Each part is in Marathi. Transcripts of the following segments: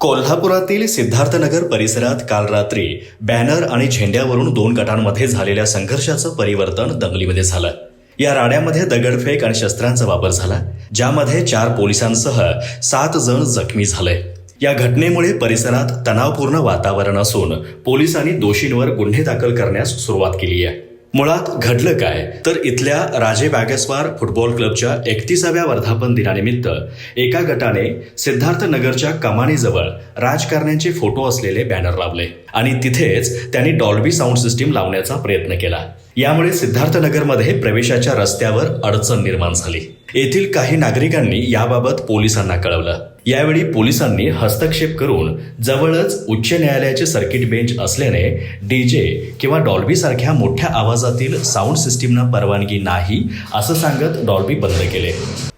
कोल्हापुरातील सिद्धार्थनगर परिसरात काल रात्री बॅनर आणि झेंड्यावरून दोन गटांमध्ये झालेल्या संघर्षाचं परिवर्तन दंगलीमध्ये झालं. या राड्यामध्ये दगडफेक आणि शस्त्रांचा वापर झाला ज्यामध्ये चार पोलिसांसह सात जण जखमी झाले. या घटनेमुळे परिसरात तणावपूर्ण वातावरण असून पोलिसांनी दोषींवर गुन्हे दाखल करण्यास सुरुवात केली आहे. मुळात घडलं काय? तर इथल्या राजे बागेस्वार फुटबॉल क्लबच्या एकतीसाव्या वर्धापन दिनानिमित्त एका गटाने सिद्धार्थ नगरच्या कमानीजवळ राजकारण्यांचे फोटो असलेले बॅनर लावले. आणि तिथेच त्यांनी डॉल्बी साऊंड सिस्टीम लावण्याचा प्रयत्न केला. यामुळे सिद्धार्थनगरमध्ये प्रवेशाच्या रस्त्यावर अडचण निर्माण झाली. येथील काही नागरिकांनी याबाबत पोलिसांना कळवलं. यावेळी पोलिसांनी हस्तक्षेप करून जवळच उच्च न्यायालयाचे सर्किट बेंच असल्याने डीजे किंवा डॉल्बी सारख्या मोठ्या आवाजातील साऊंड सिस्टीमना परवानगी नाही असं सांगत डॉल्बी बंद केले.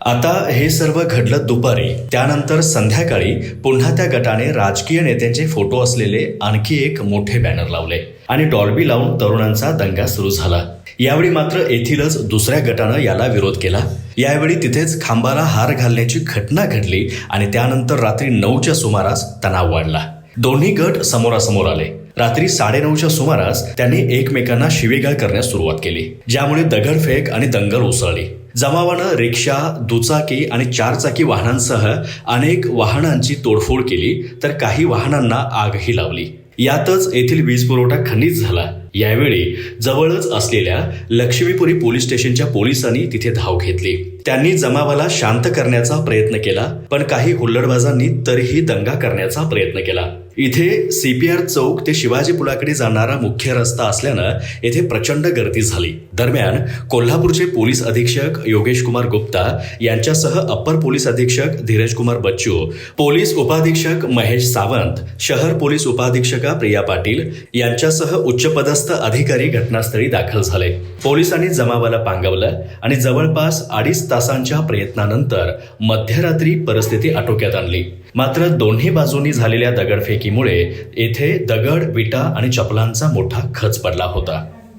आता हे सर्व घडलं दुपारी. त्यानंतर संध्याकाळी पुन्हा त्या गटाने राजकीय नेत्यांचे फोटो असलेले आणखी एक मोठे बॅनर लावले आणि डॉल्बी लावून तरुणांचा दंगा सुरू झाला. यावेळी मात्र येथीलच दुसऱ्या गटानं याला विरोध केला. यावेळी तिथेच खांबाला हार घालण्याची घटना घडली आणि त्यानंतर रात्री नऊच्या सुमारास तणाव वाढला. दोन्ही गट समोरासमोर आले. रात्री साडेनऊच्या सुमारास त्यांनी एकमेकांना शिवेगाळ करण्यास सुरुवात केली ज्यामुळे दगडफेक आणि दंगल उसळली. जमावानं रिक्षा दुचाकी आणि चारचाकी वाहनांसह अनेक वाहनांची तोडफोड केली तर काही वाहनांना आगही लावली. यातच येथील वीज पुरवठा खंडित झाला. यावेळी जवळच असलेल्या लक्ष्मीपुरी पोलीस स्टेशनच्या पोलिसांनी तिथे धाव घेतली. त्यांनी जमावाला शांत करण्याचा प्रयत्न केला पण काही हुल्लडबाजांनी तरीही दंगा करण्याचा प्रयत्न केला. इथे सीपीआर चौक ते शिवाजी पुलाकडे जाणारा मुख्य रस्ता असल्यानं येथे प्रचंड गर्दी झाली. दरम्यान कोल्हापूरचे पोलीस अधीक्षक योगेश कुमार गुप्ता यांच्यासह अप्पर पोलीस अधीक्षक धीरज कुमार बच्चू पोलीस उपाधीक्षक महेश सावंत शहर पोलीस उपाधीक्षका प्रिया पाटील यांच्यासह उच्चपदस्थ अधिकारी घटनास्थळी दाखल झाले. पोलिसांनी जमावाला पांगवलं आणि जवळपास अडीच तासांच्या प्रयत्नानंतर मध्यरात्री परिस्थिती आटोक्यात आणली. मात्र दोन्ही बाजूंनी झालेल्या दगडफेकीमुळे येथे दगड विटा आणि चपलांचा मोठा खच पडला होता.